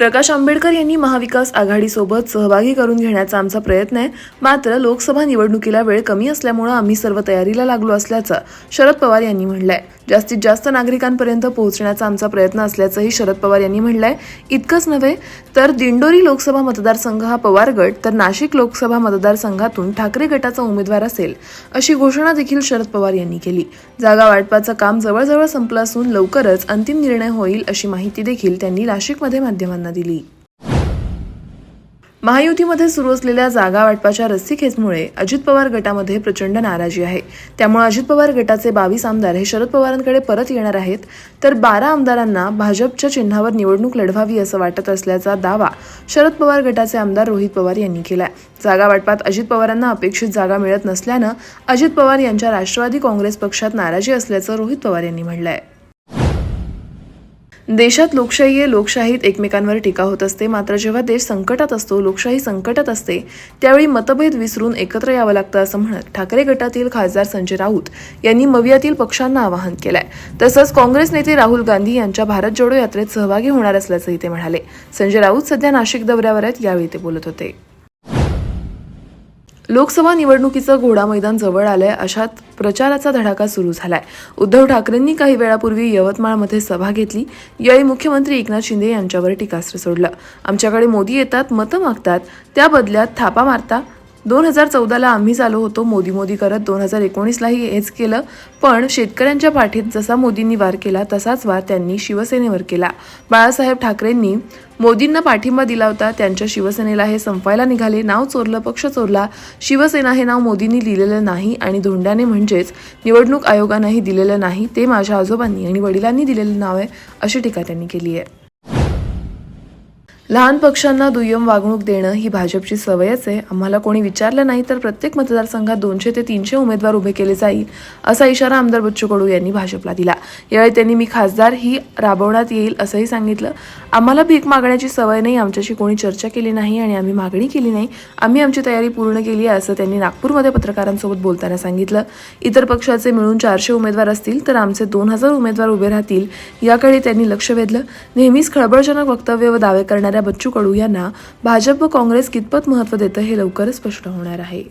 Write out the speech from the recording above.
प्रकाश आंबेडकर यांनी महाविकास आघाडीसोबत सहभागी करून घेण्याचा आमचा प्रयत्न आहे. मात्र लोकसभा निवडणुकीला वेळ कमी असल्यामुळं आम्ही सर्व तयारीला लागलो असल्याचं शरद पवार यांनी म्हटलंय. जास्तीत जास्त नागरिकांपर्यंत पोहोचण्याचा आमचा प्रयत्न असल्याचंही शरद पवार यांनी म्हटलंय. इतकंच नव्हे तर दिंडोरी लोकसभा मतदारसंघ हा पवार गट तर नाशिक लोकसभा मतदारसंघातून ठाकरे गटाचा उमेदवार असेल अशी घोषणा देखील शरद पवार यांनी केली. जागा वाटपाचं काम जवळजवळ संपलं असून लवकरच अंतिम निर्णय होईल अशी माहिती देखील त्यांनी नाशिकमध्ये माध्यमांना दिली. महायुतीमध्ये सुरू असलेल्या जागा वाटपाच्या रस्सीखेचमुळे अजित पवार गटामध्ये प्रचंड नाराजी आहे. त्यामुळे अजित पवार गटाचे बावीस आमदार हे शरद पवारांकडे परत येणार आहेत. तर बारा आमदारांना भाजपच्या चिन्हावर निवडणूक लढवावी असं वाटत असल्याचा दावा शरद पवार गटाचे आमदार रोहित पवार यांनी केलाय. जागा वाटपात अजित पवारांना अपेक्षित जागा मिळत नसल्यानं अजित पवार यांच्या राष्ट्रवादी काँग्रेस पक्षात नाराजी असल्याचं रोहित पवार यांनी म्हटलंय. देशात लोकशाही आहे लोकशाहीत एकमेकांवर टीका होत असते. मात्र जेव्हा देश संकटात असतो लोकशाही संकटात असते त्यावेळी मतभेद विसरून एकत्र यावं लागतं असं म्हणत ठाकरे गटातील खासदार संजय राऊत यांनी मवियातील पक्षांना आवाहन केलंय. तसंच काँग्रेस नेते राहुल गांधी यांच्या भारत जोडो यात्रेत सहभागी होणार असल्याचंही ते म्हणाले. संजय राऊत सध्या नाशिक दौऱ्यावर आहेत यावेळी ते बोलत होते. लोकसभा निवडणुकीचं घोडा मैदान जवळ आलंय अशात प्रचाराचा धडाका सुरू झालाय. उद्धव ठाकरेंनी काही वेळापूर्वी यवतमाळमध्ये सभा घेतली यावेळी मुख्यमंत्री एकनाथ शिंदे यांच्यावर टीकास्त्र सोडलं. आमच्याकडे मोदी येतात मतं मागतात त्या बदल्यात थापा मारता दोन हजार चौदाला आम्हीच आलो होतो मोदी मोदी करत. दोन हजार एकोणीसलाही हेच केलं. पण शेतकऱ्यांच्या पाठीत जसा मोदींनी वार केला तसाच वार त्यांनी शिवसेनेवर केला. बाळासाहेब ठाकरेंनी मोदींना पाठिंबा दिला होता. त्यांच्या शिवसेनेला हे संपायला निघाले. नाव चोरलं पक्ष चोरला. शिवसेना हे नाव मोदींनी दिलेलं नाही आणि धोंड्याने म्हणजेच निवडणूक आयोगानंही दिलेलं नाही. ते माझ्या आजोबांनी आणि वडिलांनी दिलेलं नाव आहे अशी टीका त्यांनी केली आहे. लहान पक्षांना दुय्यम वागणूक देणं ही भाजपची सवयच आहे. आम्हाला कोणी विचारलं नाही तर प्रत्येक मतदारसंघात दोनशे ते तीनशे उमेदवार उभे केले जाईल असा इशारा आमदार बच्चू कडू यांनी भाजपला दिला. यावेळी त्यांनी मी खासदार ही राबवण्यात येईल असंही सांगितलं. आम्हाला भीक मागण्याची सवय नाही आमच्याशी कोणी चर्चा केली नाही आणि आम्ही मागणी केली नाही. आम्ही आमची तयारी पूर्ण केली आहे असं त्यांनी नागपूरमध्ये पत्रकारांसोबत बोलताना सांगितलं. इतर पक्षाचे मिळून चारशे उमेदवार असतील तर आमचे दोन हजार उमेदवार उभे राहतील याकडे त्यांनी लक्ष वेधलं. नेहमीच खळबळजनक वक्तव्य व दावे असणाऱ्या बच्चू कडू यांना भाजप व काँग्रेस कितपत महत्त्व देतं हे लवकरच स्पष्ट होणार आहे.